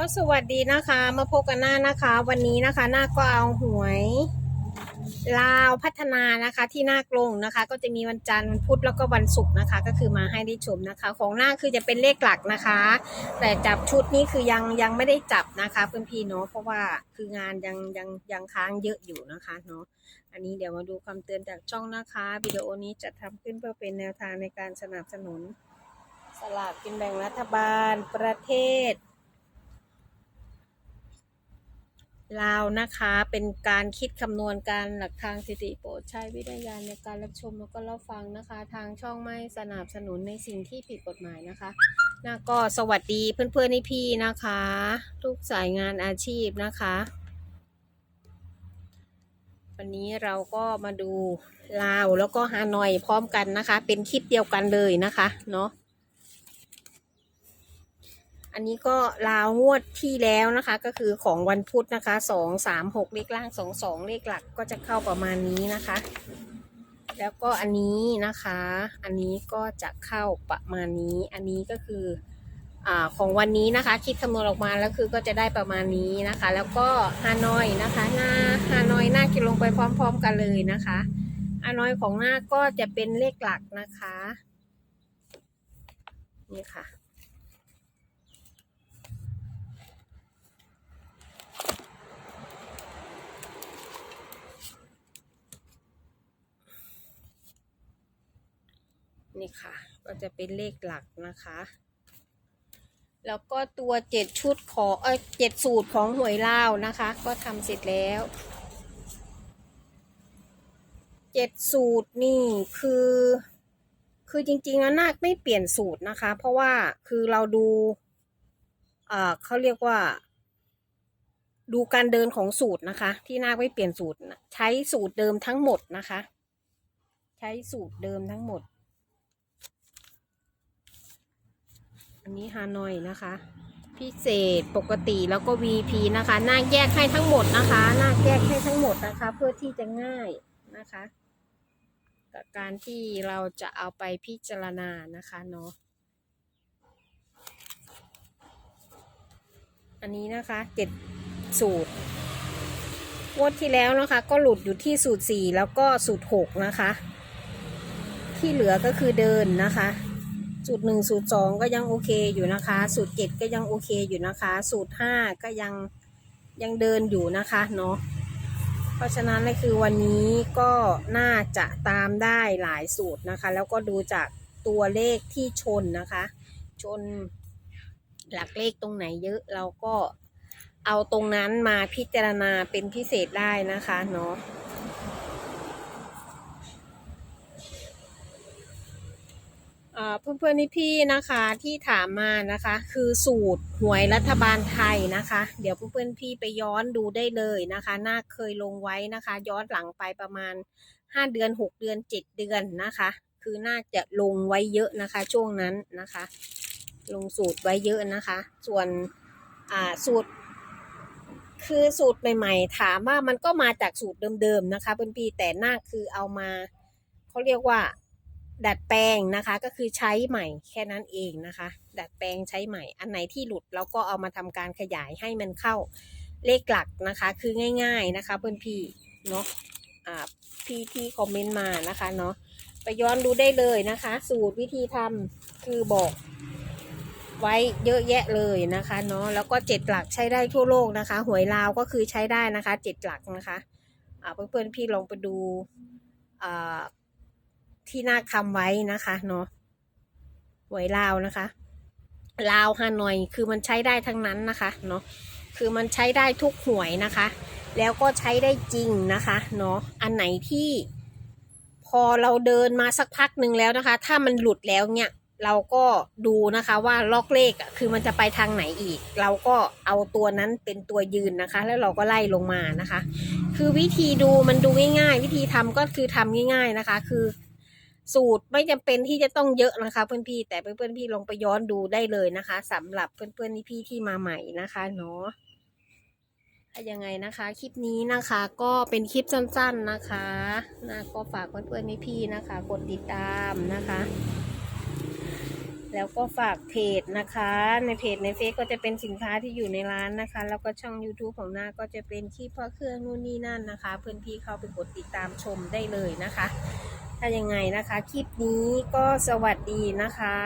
ก็สวัสดีนะคะ มาพบกันหน้านะคะ วันนี้นะคะ หน้าก็เอาหวย ลาวพัฒนานะคะ ที่หน้ากลงนะคะ ก็จะมีวันจันทร์พุธแล้วก็วันศุกร์นะคะ ก็คือมาให้ได้ชมนะคะ ของหน้าคือจะเป็นเลขหลักนะคะ แต่จับชุดนี้คือยังยังไม่ได้จับนะคะเพื่อนพี่เนาะเพราะว่าคืองานยังยังยังค้างเยอะอยู่นะคะเนาะอันนี้เดี๋ยวมาดูคำเตือนจากช่องนะคะวิดีโอนี้จะทำขึ้นเพื่อเป็นแนวทางในการสนับสนุนสลากกินแบ่งรัฐบาลประเทศ ลาวนะคะ เป็นการคิดคำนวณการหลักทางสถิติโปรดใช้วิทยาในการรับชมแล้วก็รับฟังนะคะ ทางช่องไม่สนับสนุนในสิ่งที่ผิดกฎหมายนะคะน่าก็สวัสดีเพื่อนๆในพี่นะคะ ทุกสายงานอาชีพนะคะ วันนี้เราก็มาดูลาวแล้วก็ฮานอยพร้อมกันนะคะ เป็นคลิปเดียวกันเลยนะคะ เนาะ อันนี้ก็ลาวงวดที่แล้วนะคะ ก็คือของวันพุธนะคะสองสามหกเลขล่างสองสองเลขหลักก็จะเข้าประมาณนี้นะคะ แล้วก็อันนี้นะคะ อันนี้ก็จะเข้าประมาณนี้ อันนี้ก็คืออ่าของวันนี้นะคะ คิดคำนวณออกมาแล้วคือก็จะได้ประมาณนี้นะคะ แล้วก็ฮานอยนะคะหน้าฮานอยหน้าคิดลงไปพร้อม ๆ กันเลยนะคะฮานอยของหน้าก็จะเป็นเลขหลักนะคะนี่ค่ะ นี่ค่ะ ก็จะเป็นเลขหลักนะคะ แล้วก็ตัวเจ็ดชุดของเออเจ็ดสูตรของหวยลาวนะคะ ก็ทำเสร็จแล้วเจ็ดสูตรนี่คือ คือจริงๆแล้วนาคไม่เปลี่ยนสูตรนะคะ เพราะว่าคือเราดูอ่าเขาเรียกว่า ดูการเดินของสูตรนะคะ ที่นาคไม่เปลี่ยนสูตร ใช้สูตรเดิมทั้งหมดนะคะ ใช้สูตรเดิมทั้งหมด อันนี้ฮานอยนะคะ พิเศษปกติแล้วก็ VP นะคะหน้าแยกให้ทั้งหมดนะคะหน้าแยกให้ทั้งหมดนะคะ เพื่อที่จะง่ายนะคะกับการที่เราจะเอาไปพิจารณานะคะเนาะอันนี้นะคะเจ็ดสูตรงวดที่แล้วนะคะ ก็หลุดอยู่ที่สูตรสี่แล้วก็สูตรหกนะคะ ที่เหลือก็คือเดินนะคะ สูตรหนึ่งสูตรสองก็ยังโอเคอยู่นะคะ สูตรเจ็ดก็ยังโอเคอยู่นะคะ สูตรห้าก็ยังยังเดินอยู่นะคะเนาะเพราะฉะนั้นเลยคือวันนี้ก็น่าจะตามได้หลายสูตรนะคะ แล้วก็ดูจากตัวเลขที่ชนนะคะ ชนหลักเลขตรงไหนเยอะเราก็เอาตรงนั้นมาพิจารณาเป็นพิเศษได้นะคะเนาะ เอ่อเพื่อนๆนี่พี่นะคะที่ถามมานะคะ คือสูตรหวยรัฐบาลไทยนะคะ เดี๋ยวเพื่อนๆพี่ไปย้อนดูได้เลยนะคะน่าเคยลงไว้นะคะ ย้อนหลังไปประมาณ 5 เดือน 6 เดือน 7 เดือนนะคะ คือน่าจะลงไว้เยอะนะคะ ช่วงนั้นนะคะ ลงสูตรไว้เยอะนะคะ ส่วนอ่าสูตร คือสูตรใหม่ ๆ ถามว่ามันก็มาจากสูตรเดิมๆนะคะเพื่อนพี่แต่น่าคือเอามาเขาเรียกว่า ดัดแปลงนะคะก็คือใช้ใหม่แค่นั้นเองนะคะ ดัดแปลงใช้ใหม่ อันไหนที่หลุดเราก็เอามาทำการขยายให้มันเข้าเลขหลักนะคะ คือง่าย ๆนะคะ เพื่อนพี่เนาะอ่าพี่ที่คอมเมนต์มานะคะเนาะไปย้อนดูได้เลยนะคะ สูตรวิธีทำคือบอกไว้เยอะแยะเลยนะคะเนาะแล้วก็เจ็ดหลักใช้ได้ทั่วโลกนะคะ หวยลาวก็คือใช้ได้นะคะเจ็ดหลักนะคะอ่าเพื่อนๆพี่ลองไปดูอ่า ที่นาคทำไว้นะคะเนาะหวยลาวนะคะ ลาวฮานอยคือมันใช้ได้ทั้งนั้นนะคะเนาะคือมันใช้ได้ทุกหวยนะคะ แล้วก็ใช้ได้จริงนะคะเนาะอันไหนที่พอเราเดินมาสักพักหนึ่งแล้วนะคะ ถ้ามันหลุดแล้วเนี่ยเราก็ดูนะคะว่าล็อกเลขคือมันจะไปทางไหนอีก เราก็เอาตัวนั้นเป็นตัวยืนนะคะ แล้วเราก็ไล่ลงมานะคะ คือวิธีดูมันดูง่ายๆ วิธีทำก็คือทำง่าย ๆนะคะ คือ สูตรไม่จำเป็นที่จะต้องเยอะนะคะ เพื่อนพี่ แต่เพื่อนๆพี่ลองไปย้อนดูได้เลยนะคะ สำหรับเพื่อนๆนี้พี่ที่มาใหม่นะคะเนาะยังไงนะคะ คลิปนี้นะคะก็เป็นคลิปสั้นๆนะคะนะก็ฝากเพื่อนๆนี้พี่นะคะ กดติดตามนะคะ แล้วก็ฝากเพจนะคะ ในเพจในเฟซก็จะเป็นสินค้าที่อยู่ในร้านนะคะ แล้วก็ช่อง YouTube ของหน้าก็จะเป็นคลิปพ่อเครื่องนู่นนี่นั่นนะคะ เพื่อนพี่เข้าไปกดติดตามชมได้เลยนะคะ ถ้ายังไงนะคะ คลิปนี้ก็สวัสดีนะคะ